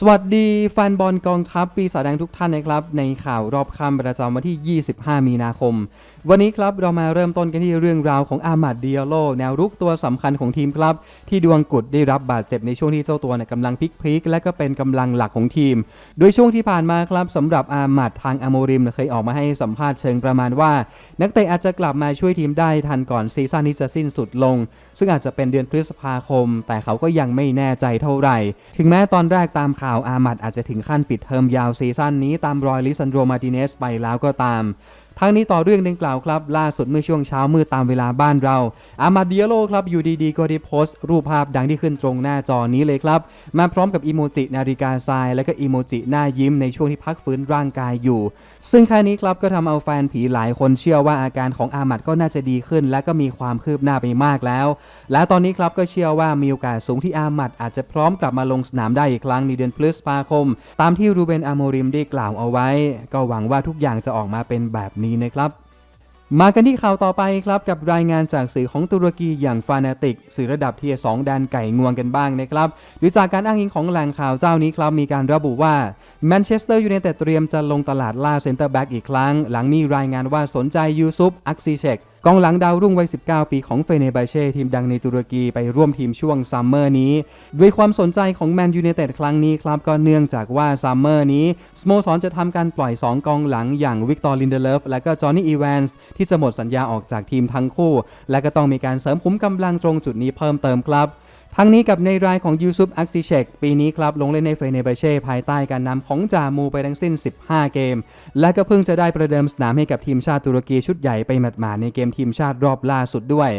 สวัสดีแฟนบอลกองทัพปีศาจแดงทุกท่านนะครับ ในข่าวรอบค่ำประจำวันที่ 25 มีนาคม วันนี้ครับเรามาเริ่มต้นกันที่เรื่องราวของอามาดเดียโล แนวรุกตัวสำคัญของทีมครับ ที่ดวงกุดได้รับบาดเจ็บในช่วงที่เจ้าตัวเนี่ยกำลังพลิกพลิกและก็เป็นกำลังหลักของทีม โดยช่วงที่ผ่านมาครับสำหรับอามาดทางอโมริมเคยออกมาให้สัมภาษณ์เชิงประมาณว่า นักเตะอาจจะกลับมาช่วยทีมได้ทันก่อนซีซั่นนี้จะสิ้นสุดลง ซึ่งอาจจะเป็นเดือนพฤษภาคม แต่เขาก็ยังไม่แน่ใจเท่าไหร่ ถึงแม้ตอนแรกตามข่าวอามัดอาจจะถึงขั้นปิดเทอมยาวซีซั่นนี้ตามรอยลิซันโดมาติเนสไปแล้วก็ตาม ทั้งนี้ต่อเรื่องดังกล่าวครับ ล่าสุดเมื่อช่วงเช้ามืดตามเวลาบ้านเรา อามาเดียโลครับอยู่ดีๆ ก็ได้โพสต์รูปภาพดังที่ขึ้นตรงหน้าจอนี้เลยครับ มาพร้อมกับอีโมจินาฬิกาทราย และก็อีโมจิหน้ายิ้มในช่วงที่พักฟื้นร่างกายอยู่ ซึ่งแค่นี้ครับก็ทำเอาแฟนผีหลายคนเชื่อว่าอาการของอามัดก็น่าจะดีขึ้น และก็มีความคืบหน้าไปมากแล้ว และตอนนี้ครับก็เชื่อว่ามีโอกาสสูงที่อามัดอาจจะพร้อมกลับมาลงสนามได้อีกครั้งในเดือนพฤษภาคม ตามที่รูเบนอาโมริมได้กล่าวเอาไว้ ก็หวังว่าทุกอย่างจะออกมาเป็นแบบนี้นะครับ มากันที่ข่าวต่อไปครับกับรายงานจากสื่อของตุรกีอย่างฟานาติก สื่อระดับเทียสองแดนไก่งวงกันบ้างนะครับหรือจากการอ้างอิงของแหล่งข่าวเจ้านี้ครับมีการระบุว่าแมนเชสเตอร์ยูไนเต็ดเตรียมจะลงตลาดล่าเซนเตอร์แบ็กอีกครั้ง หลังมีรายงานว่าสนใจยูซุปอักซีเชก กองหลังดาวรุ่งวัย 19 ปีของเฟเนบาเช่ทีมดังในตุรกีไปร่วมทีมช่วงซัมเมอร์นี้ ด้วยความสนใจของแมนยูเนเต็ดครั้งนี้ครับก็เนื่องจากว่าซัมเมอร์นี้สโมสรจะทำการปล่อย 2 กองหลังอย่างวิกตอร์ลินเดเลฟและก็จอห์นนี่อีแวนส์ที่จะหมดสัญญาออกจากทีมทั้งคู่ และก็ต้องมีการเสริมคุ้มกำลังตรงจุดนี้เพิ่มเติมครับ ทั้งนี้กับในรายของยูซุปอักซิเชกปีนี้ครับ ลงเล่นในเฟเนเบเช่ภายใต้การนำของจามูไปทั้งสิ้น 15 เกม และก็เพิ่งจะได้ประเดิมสนามให้กับทีมชาติตุรกีชุดใหญ่ไปหมาดๆในเกมทีมชาติรอบล่าสุดด้วย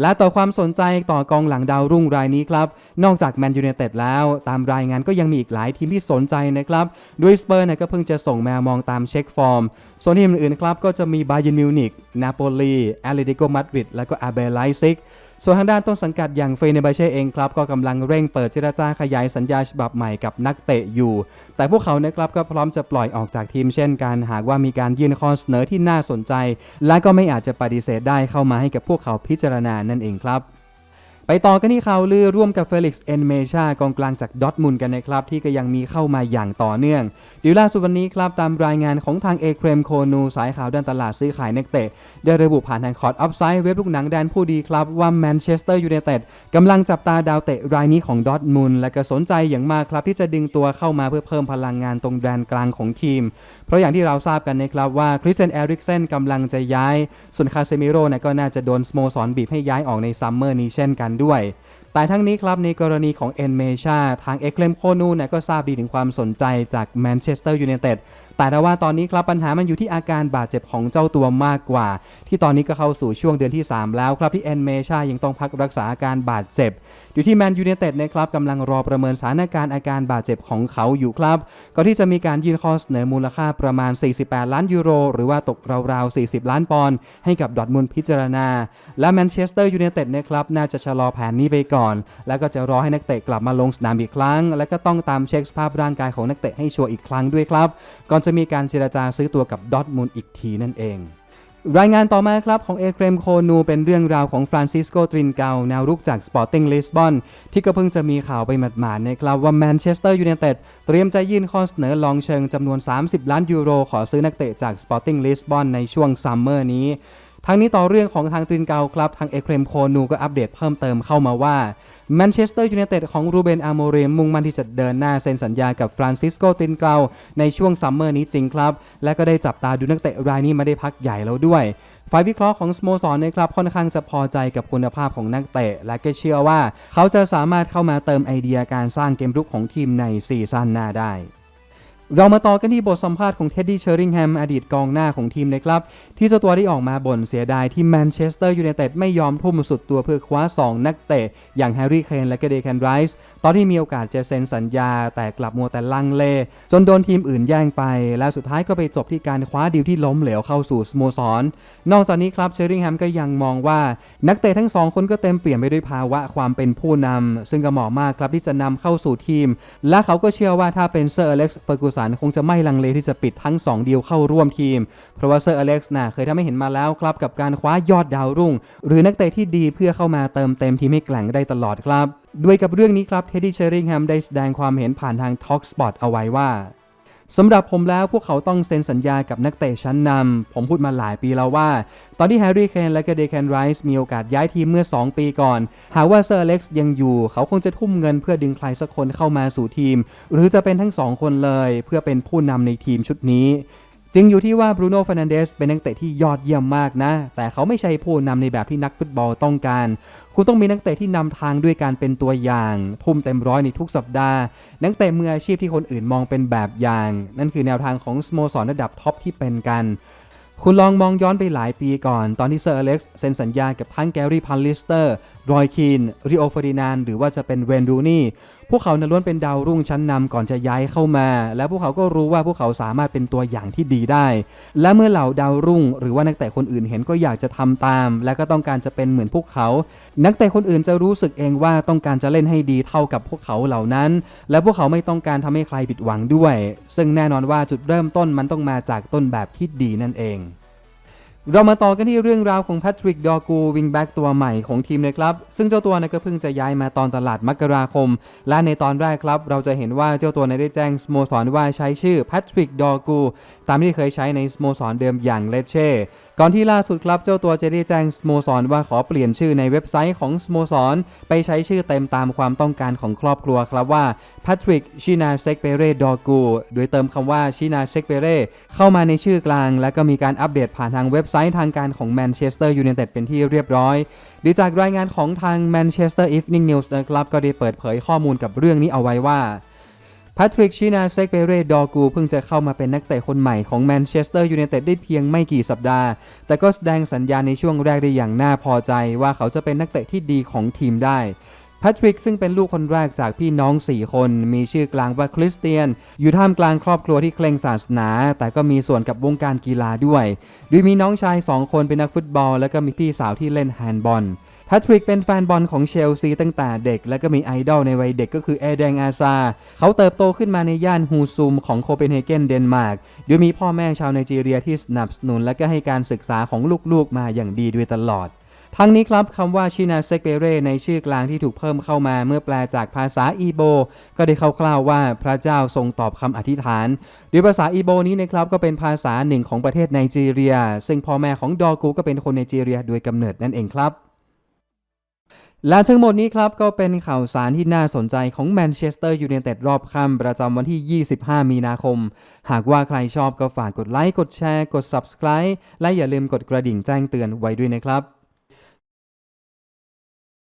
และต่อความสนใจต่อกองหลังดาวรุ่งรายนี้ครับ นอกจากแมนยู i นเต็ดแล้ว ตามรายงานก็ยังมีอีกหลายทีมที่สนใจนะครับโดยสเปอร์นี่ยก็เพิ่งจะส่งแมวมองตามเช็คฟอร์มส่วนทีมอื่นๆครับก็จะมีบาเยนมิวนิกนาโปลีแอตเลติโกมาดริดและก็อาเบไลซิก ส่วนทางด้านต้นสังกัดอย่างเฟเนบาเช่เองครับก็กำลังเร่งเปิดเจรจาขยายสัญญาฉบับใหม่กับนักเตะอยู่ แต่พวกเขานะครับก็พร้อมจะปล่อยออกจากทีมเช่นกันหากว่ามีการยื่นข้อเสนอที่น่าสนใจ และก็ไม่อาจจะปฏิเสธได้เข้ามาให้กับพวกเขาพิจารณานั่นเองครับ ไปต่อกันที่ข่าวลือร่วมกับเฟลิกซ์เอนเมชากองกลางจากดอทมุนกันนะครับ ที่ก็ยังมีเข้ามาอย่างต่อเนื่องเดี๋ยวล่าสุดวันนี้ครับ ตามรายงานของทางเอเครมโคนู สายข่าวด้านตลาดซื้อขายนักเตะ ได้ระบุผ่านทางคอร์ดออฟไซด์เว็บลูกหนังแดนผู้ดีครับ ว่าแมนเชสเตอร์ยูไนเต็ดกำลังจับตาดาวเตะรายนี้ของดอทมุนและก็สนใจอย่างมากครับที่จะดึงตัวเข้ามาเพื่อเพิ่มพลังงานตรงแดนกลางของทีมเพราะอย่างที่เราทราบกันนะครับว่าคริสเซนเอริกเซนกำลังจะย้าย ส่วนคาเซมิโร่เนี่ยก็น่าจะโดนสโมสรบีบให้ย้ายออกในซัมเมอร์นี้เช่นกันด้วย แต่ทั้งนี้ครับในกรณีของเอ็นเมชาทางเอ็กเลมโคนูเนี่ยก็ทราบดีถึงความสนใจจากแมนเชสเตอร์ยูไนเต็ด แต่ถ้าว่าตอนนี้ครับปัญหามันอยู่ที่อาการบาดเจ็บของเจ้าตัวมากกว่า ที่ตอนนี้ก็เข้าสู่ช่วงเดือนที่ 3 แล้วครับที่เอ็นเมชายังต้องพักรักษาอาการบาดเจ็บ อยู่ที่แมนยูไนเต็ดนะครับกำลังรอประเมินสถานการณ์อาการบาดเจ็บของเขาอยู่ครับก่อนที่จะมีการยื่นข้อเสนอมูลค่าประมาณ 48 ล้านยูโร หรือว่าตกราวๆ 40 ล้านปอนด์ให้กับดอทมุนพิจารณา และแมนเชสเตอร์ยูไนเต็ดนะครับน่าจะชะลอแผนนี้ไปก่อน แล้วก็จะรอให้นักเตะกลับมาลงสนามอีกครั้ง และก็ต้องตามเช็คสภาพร่างกายของนักเตะให้ชัวร์อีกครั้งด้วยครับก่อนจะมีการเจรจาซื้อตัวกับดอทมูลอีกทีนั่นเอง รายงานต่อมาครับของเอเครมโคนูเป็นเรื่องราวของฟรานซิสโกตรินเกาแนวรุกจากสปอร์ติ้งลิสบอนที่ก็เพิ่งจะมีข่าวไปหมาดๆนะครับว่าแมนเชสเตอร์ยูไนเต็ดเตรียมจะยื่นข้อเสนอลองเชิงจำนวน 30 ล้านยูโร ขอซื้อนักเตะจากสปอร์ติ้งลิสบอนในช่วงซัมเมอร์นี้ ทั้งนี้ต่อเรื่องของทางตรินเกาครับ ทางเอเครมโคนูก็อัปเดตเพิ่มเติมเข้ามาว่าแมนเชสเตอร์ยูไนเต็ดของรูเบนอาโมเรมมุ่งมั่นที่จะเดินหน้าเซ็นสัญญากับฟรานซิสโกตินเกาในช่วงซัมเมอร์นี้จริงครับ และก็ได้จับตาดูนักเตะรายนี้มาได้พักใหญ่แล้วด้วยฝ่ายวิเคราะห์ของสโมสรนะครับค่อนข้างจะพอใจกับคุณภาพของนักเตะ และก็เชื่อว่า เขาจะสามารถเข้ามาเติมไอเดียการสร้างเกมรุกของทีมในซีซั่นหน้าได้ เรามาต่อกันที่บทสัมภาษณ์ของเท็ดดี้เชอริงแฮมอดีตกองหน้าของทีมนะครับ ที่เจ้าตัวได้ออกมาบ่นเสียดายที่แมนเชสเตอร์ยูไนเต็ดไม่ยอมทุ่มสุดตัวเพื่อคว้า 2 นักเตะ อย่างแฮร์รี่เคนและก็เดแคนไรส์ตอนที่มีโอกาสจะเซ็นสัญญา แต่กลับมัวแต่ลังเล จนโดนทีมอื่นแย่งไป และสุดท้ายก็ไปจบที่การคว้าดีลที่ล้มเหลวเข้าสู่สโมสร นอกจากนี้ครับเชอริงแฮมก็ยังมองว่านักเตะทั้งสองคนก็เต็มเปี่ยมไปด้วยภาวะความเป็นผู้นำซึ่งก็เหมาะมากครับที่จะนำเข้าสู่ทีม และเขาก็เชื่อว่าถ้าเป็นเซอร์อเล็กซ์เฟอร์กูสันสันคงจะไม่ลังเลที่จะปิดทั้ง 2 ดีลเข้าร่วมทีม เพราะว่าเซอร์อเล็กซ์น่ะเคยทำให้เห็นมาแล้วครับกับการคว้ายอดดาวรุ่ง หรือนักเตะที่ดีเพื่อเข้ามาเติมเต็มทีมให้แกร่งได้ตลอดครับ ด้วยกับเรื่องนี้ครับเท็ดดี้เชอริงแฮมได้แสดงความเห็นผ่านทาง Talk Spot เอาไว้ว่า สำหรับผมแล้วพวกเขาต้องเซ็นสัญญากับนักเตะชั้นนำ ผมพูดมาหลายปีแล้วว่า ตอนที่แฮร์รี่เคนและก็เดแคนไรส์มีโอกาสย้ายทีมเมื่อ 2 ปีก่อน หากว่าเซอร์เล็กซ์ยังอยู่ เขาคงจะทุ่มเงินเพื่อดึงใครสักคนเข้ามาสู่ทีม หรือจะเป็นทั้งสองคนเลย เพื่อเป็นผู้นำในทีมชุดนี้ จริงอยู่ที่ว่าบรูโน่ฟ r น a นเดสเป็นนักเตะที่ยอดเยี่ยมมากนะ แต่เขาไม่ใช่ผู้นำในแบบที่นักฟุตบอลต้องการ คุณต้องมีนักเตะที่นำทางด้วยการเป็นตัวอย่าง ทุ่มเต็มร้อยในทุกสัปดาห์ นักเตะมืออาชีพที่คนอื่นมองเป็นแบบอย่าง นั่นคือแนวทางของสโมสรระดับท็อปที่เป็นกันคุณลองมองย้อนไปหลายปีก่อน ตอนที่เซอร์อเล็กซ์เซ็นสัญญากับทั้งแกรี่พันลิสเตอร์ รอยคีนริโอฟอรินานหรือว่าจะเป็นเวนรูนี่พวกเขานั้นล้วนเป็นดาวรุ่งชั้นนำก่อนจะย้ายเข้ามา และพวกเขาก็รู้ว่าพวกเขาสามารถเป็นตัวอย่างที่ดีได้ และเมื่อเหล่าดาวรุ่ง หรือว่านักเตะคนอื่นเห็นก็อยากจะทำตาม และก็ต้องการจะเป็นเหมือนพวกเขา นักเตะคนอื่นจะรู้สึกเองว่าต้องการจะเล่นให้ดีเท่ากับพวกเขาเหล่านั้น และพวกเขาไม่ต้องการทำให้ใครผิดหวังด้วย ซึ่งแน่นอนว่าจุดเริ่มต้นมันต้องมาจากต้นแบบที่ดีนั่นเอง เรามาต่อกันที่เรื่องราวของแพทริกดอกูวิงแบ็กตัวใหม่ของทีมเลยครับ ซึ่งเจ้าตัวนะก็เพิ่งจะย้ายมาตอนตลาดมกราคม และในตอนแรกครับ เราจะเห็นว่าเจ้าตัวนะได้แจ้งสโมสรว่าใช้ชื่อแพทริกดอกูตามที่เคยใช้ในสโมสรเดิมอย่างเลเช่ ก่อนที่ล่าสุดครับเจ้าตัวจะได้แจ้งสโมสรว่าขอเปลี่ยนชื่อในเว็บไซต์ของสโมสร ไปใช้ชื่อเต็มตามความต้องการของครอบครัวครับว่า Patrick ชินาเซกเปเรดอกูโดยเติมคำว่าชินาเซกเปเรเข้ามาในชื่อกลาง และก็มีการอัปเดตผ่านทางเว็บไซต์ทางการของแมนเชสเตอร์ยูไนเต็ดเป็นที่เรียบร้อยดยจากรายงานของทาง Manchester Evening News นะครับก็ได้เปิดเผยข้อมูลกับเรื่องนี้เอาไว้ว่า แพทริกชินาเซกเปเรดอกูเพิ่งจะเข้ามาเป็นนักเตะคนใหม่ของแมนเชสเตอร์ยูไนเต็ดได้เพียงไม่กี่สัปดาห์ แต่ก็แสดงสัญญาณในช่วงแรกได้อย่างน่าพอใจว่าเขาจะเป็นนักเตะที่ดีของทีมได้แพทริกซึ่งเป็นลูกคนแรกจากพี่น้อง 4 คน มีชื่อกลางว่าคริสเตียน อยู่ท่ามกลางครอบครัวที่เคร่งศาสนา แต่ก็มีส่วนกับวงการกีฬาด้วย โดยมีน้องชาย 2 คนเป็นนักฟุตบอล แล้วก็มีพี่สาวที่เล่นแฮนด์บอล แพทริกเป็นแฟนบอลของเชลซีตั้งแต่เด็ก และก็มีไอดอลในวัยเด็กก็คือเอเดงอาซา เขาเติบโตขึ้นมาในย่านฮูซุมของโคเปนเฮเกนเดนมาร์กโดยมีพ่อแม่ชาวไนจีเรียที่สนับสนุน และก็ให้การศึกษาของลูกๆมาอย่างดีด้วยตลอดทั้งนี้ครับคำว่าชินาเซกเปเรในชื่อกลางที่ถูกเพิ่มเข้ามาเมื่อแปลจากภาษาอีโบ ก็ได้คร่าวๆว่าพระเจ้าทรงตอบคำอธิษฐานโดยภาษาอีโบนี้นะครับก็เป็นภาษาหนึ่งของประเทศไนจีเรีย ซึ่งพ่อแม่ของดอกูก็เป็นคนไนจีเรียโดยกำเนิดนั่นเองครับ และทั้งหมดนี้ครับ ก็เป็นข่าวสารที่น่าสนใจของแมนเชสเตอร์ยูไนเต็ดรอบค่ำประจำวันที่ 25 มีนาคม หากว่าใครชอบก็ฝากกดไลค์ กดแชร์ กด Subscribe และอย่าลืมกดกระดิ่งแจ้งเตือนไว้ด้วยนะครับ